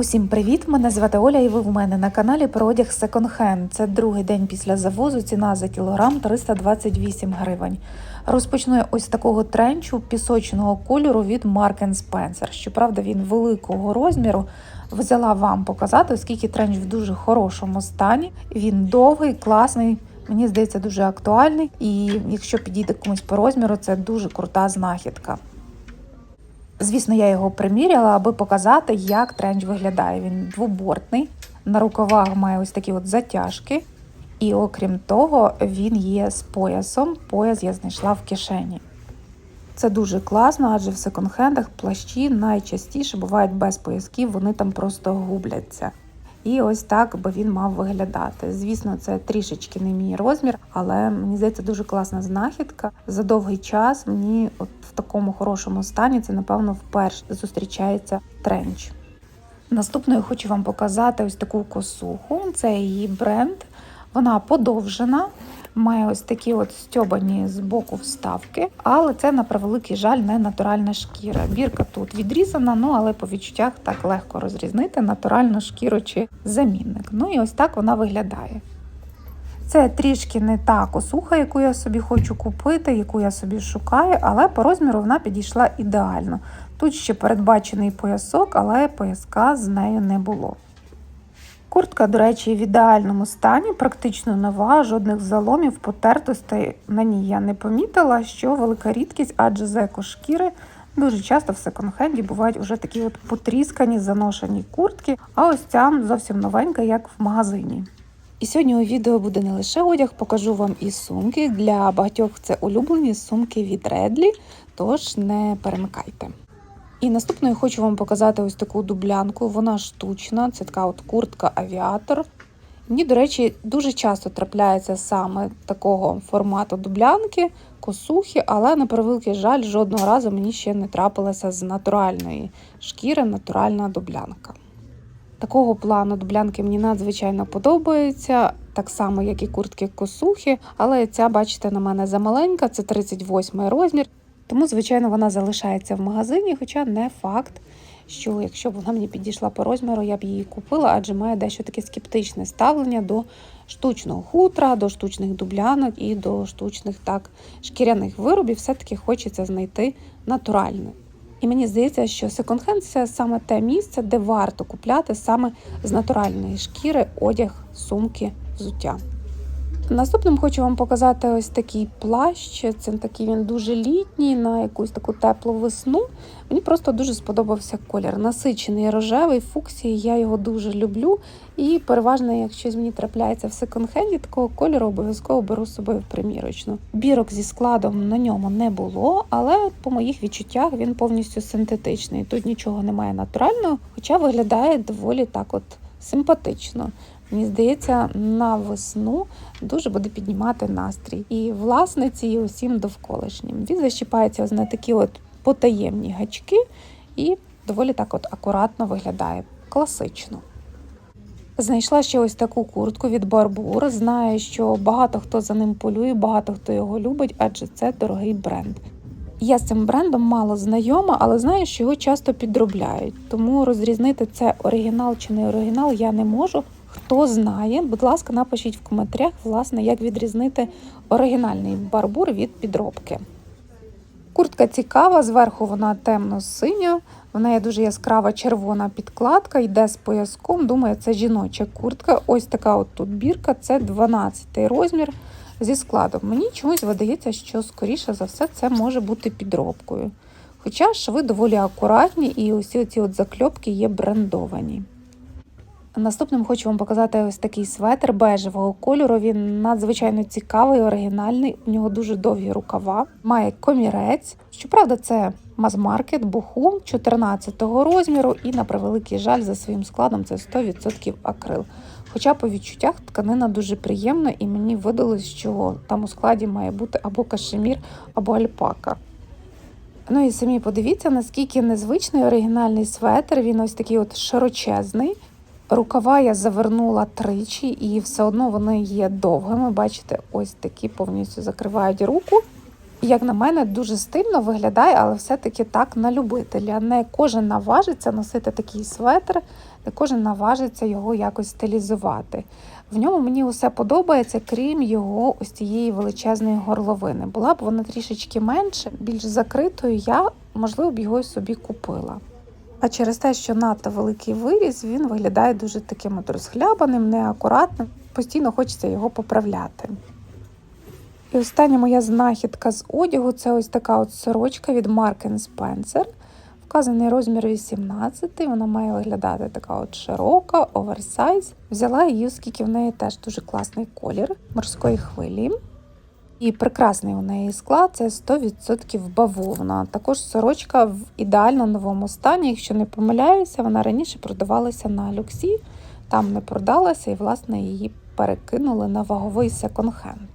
Усім привіт! Мене звати Оля, і ви в мене на каналі про одяг Hand. Це другий день після завозу. Ціна за кілограм 328 гривень. Розпочну я ось такого тренчу пісочного кольору від Mark Spencer. Щоправда, він великого розміру. Взяла вам показати, оскільки тренч в дуже хорошому стані. Він довгий, класний. Мені здається, дуже актуальний. І якщо підійде комусь по розміру, це дуже крута знахідка. Звісно, я його приміряла, аби показати, як тренч виглядає. Він двобортний, на рукавах має ось такі от затяжки. І окрім того, він є з поясом. Пояс я знайшла в кишені. Це дуже класно, адже в секонд-хендах плащі найчастіше бувають без поясків, вони там просто губляться. І ось так би він мав виглядати. Звісно, це трішечки не мій розмір, але мені здається дуже класна знахідка. За довгий час мені от в такому хорошому стані це, напевно, вперше зустрічається тренч. Наступною хочу вам показати ось таку косуху. Це її бренд. Вона подовжена, має ось такі от стьобані з боку вставки, але це на превеликий жаль не натуральна шкіра. Бірка тут відрізана, ну але по відчуттях так легко розрізнити натуральну шкіру чи замінник. Ну і ось так вона виглядає. Це трішки не та косуха, яку я собі хочу купити, яку я собі шукаю, але по розміру вона підійшла ідеально. Тут ще передбачений поясок, але пояска з нею не було. Куртка, до речі, в ідеальному стані, практично нова, жодних заломів, потертостей на ній я не помітила, що велика рідкість, адже з екошкіри дуже часто в секонд-хенді бувають вже такі от потріскані, заношені куртки, а ось ця зовсім новенька, як в магазині. І сьогодні у відео буде не лише одяг, покажу вам і сумки. Для багатьох це улюблені сумки від Редлі, тож не перемикайте. І наступною хочу вам показати ось таку дублянку. Вона штучна, це така от куртка авіатор. Мені, до речі, дуже часто трапляється саме такого формату дублянки, косухи, але на превеликий жаль, жодного разу мені ще не трапилася з натуральної шкіри натуральна дублянка. Такого плану дублянки мені надзвичайно подобаються, так само, як і куртки косухи, але ця, бачите, на мене замаленька, це 38 розмір. Тому, звичайно, вона залишається в магазині, хоча не факт, що якщо б вона мені підійшла по розміру, я б її купила, адже має дещо таке скептичне ставлення до штучного хутра, до штучних дублянок і до штучних так шкіряних виробів. Все-таки хочеться знайти натуральне. І мені здається, що секонд-хенд – це саме те місце, де варто купляти саме з натуральної шкіри одяг, сумки, взуття. Наступним хочу вам показати ось такий плащ. Це такий він дуже літній на якусь таку теплу весну. Мені просто дуже сподобався колір. Насичений рожевий, фуксії, я його дуже люблю. І переважно, якщо мені трапляється в секонд-хенді, такого кольору обов'язково беру з собою в примірочну. Бірок зі складом на ньому не було, але по моїх відчуттях він повністю синтетичний. Тут нічого немає натурального, хоча виглядає доволі так от симпатично. Мені здається, на весну дуже буде піднімати настрій і власниці, і усім довколишнім. Він защіпається на такі от потаємні гачки і доволі так от акуратно виглядає, класично. Знайшла ще ось таку куртку від Барбур. Знаю, що багато хто за ним полює, багато хто його любить, адже це дорогий бренд. Я з цим брендом мало знайома, але знаю, що його часто підробляють. Тому розрізнити це оригінал чи не оригінал я не можу. Хто знає, будь ласка, напишіть в коментарях, власне, як відрізнити оригінальний барбур від підробки. Куртка цікава, зверху вона темно-синя, в неї дуже яскрава червона підкладка, йде з пояском. Думаю, це жіноча куртка. Ось така от тут бірка, це 12 розмір зі складом. Мені чомусь видається, що, скоріше за все, це може бути підробкою. Хоча шви доволі акуратні і усі ці закльопки є брендовані. Наступним хочу вам показати ось такий светр бежевого кольору. Він надзвичайно цікавий, оригінальний. У нього дуже довгі рукава, має комірець. Щоправда, це мазмаркет, буху 14-го розміру, і на превеликий жаль за своїм складом це 100% акрил. Хоча по відчуттях тканина дуже приємна, і мені видалось, що там у складі має бути або кашемір, або альпака. Ну і самі подивіться, наскільки незвичний оригінальний светр. Він ось такий от широчезний. Рукава я завернула тричі, і все одно вони є довгими. Бачите, ось такі повністю закривають руку. Як на мене, дуже стильно виглядає, але все-таки так на любителя. Не кожен наважиться носити такий светр, не кожен наважиться його якось стилізувати. В ньому мені усе подобається, крім його ось цієї величезної горловини. Була б вона трішечки менше, більш закритою, я, можливо, б його собі купила. А через те, що надто великий виріз, він виглядає дуже таким от розхлябаним, неакуратним. Постійно хочеться його поправляти. І остання моя знахідка з одягу це ось така от сорочка від Mark Spencer. Вказаний розмір 18, вона має виглядати така от широка, оверсайз. Взяла її, оскільки в неї теж дуже класний колір морської хвилі. І прекрасний у неї склад це 100% бавовна. Також сорочка в ідеально новому стані. Якщо не помиляюся, вона раніше продавалася на люксі, там не продалася, і, власне, її перекинули на ваговий секонд-хенд.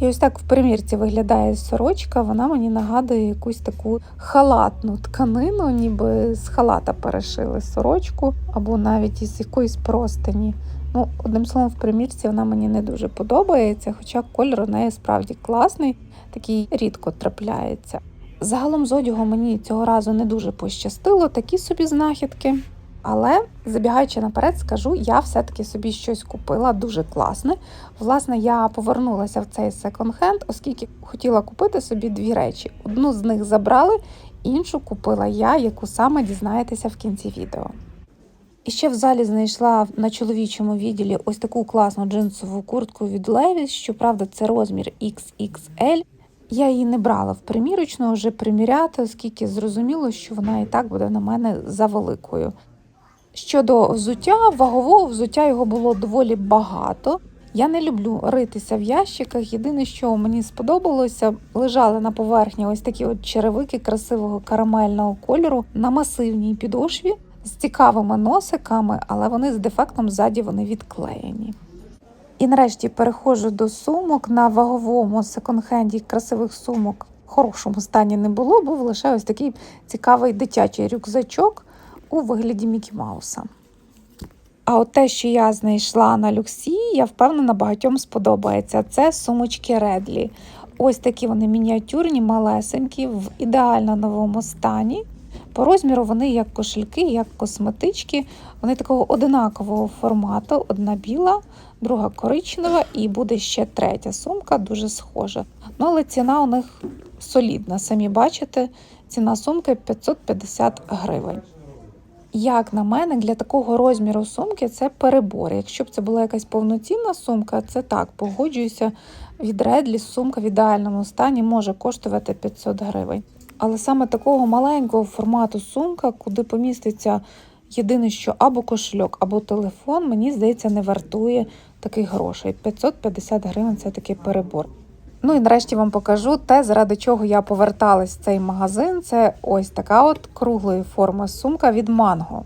І ось так в примірці виглядає сорочка, вона мені нагадує якусь таку халатну тканину, ніби з халата перешили сорочку, або навіть із якоїсь простині. Ну, одним словом, в примірці вона мені не дуже подобається, хоча кольор у неї справді класний, такий рідко трапляється. Загалом з одягу мені цього разу не дуже пощастило, такі собі знахідки. Але забігаючи наперед, скажу, я все-таки собі щось купила дуже класне. Власне, я повернулася в цей секонд-хенд, оскільки хотіла купити собі дві речі. Одну з них забрали, іншу купила я, яку саме дізнаєтеся в кінці відео. І ще в залі знайшла на чоловічому відділі ось таку класну джинсову куртку від Levi's, щоправда, це розмір XXL. Я її не брала в примірочну вже приміряти, оскільки зрозуміло, що вона і так буде на мене за великою. Щодо взуття, вагового взуття його було доволі багато. Я не люблю ритися в ящиках. Єдине, що мені сподобалося, лежали на поверхні ось такі от черевики красивого карамельного кольору на масивній підошві з цікавими носиками, але вони з дефектом ззаді вони відклеєні. І нарешті переходжу до сумок на ваговому секонд-хенді красивих сумок в хорошому стані не було, був лише ось такий цікавий дитячий рюкзачок у вигляді Мікі Мауса. А от те, що я знайшла на люксі, я впевнена, багатьом сподобається. Це сумочки Редлі. Ось такі вони мініатюрні, малесенькі, в ідеально новому стані. По розміру вони як кошельки, як косметички. Вони такого одинакового формату: одна біла, друга коричнева, і буде ще третя сумка, дуже схожа. Ну, але ціна у них солідна. Самі бачите, ціна сумки 550 гривень. Як на мене, для такого розміру сумки це перебор. Якщо б це була якась повноцінна сумка, це так, погоджуюся, від Редлі сумка в ідеальному стані може коштувати 500 гривень. Але саме такого маленького формату сумка, куди поміститься єдине, що або кошельок, або телефон, мені здається, не вартує таких грошей. 550 гривень це такий перебор. Ну і нарешті вам покажу те, заради чого я поверталась в цей магазин. Це ось така от круглої форми сумка від Манго.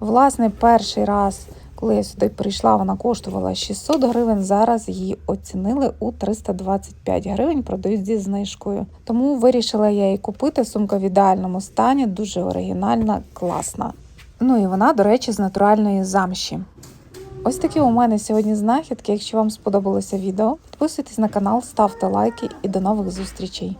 Власне, перший раз, коли я сюди прийшла, вона коштувала 600 гривень. Зараз її оцінили у 325 гривень, продають зі знижкою. Тому вирішила я її купити. Сумка в ідеальному стані, дуже оригінальна, класна. Ну і вона, до речі, з натуральної замші. Ось такі у мене сьогодні знахідки. Якщо вам сподобалося відео, підписуйтесь на канал, ставте лайки і до нових зустрічей.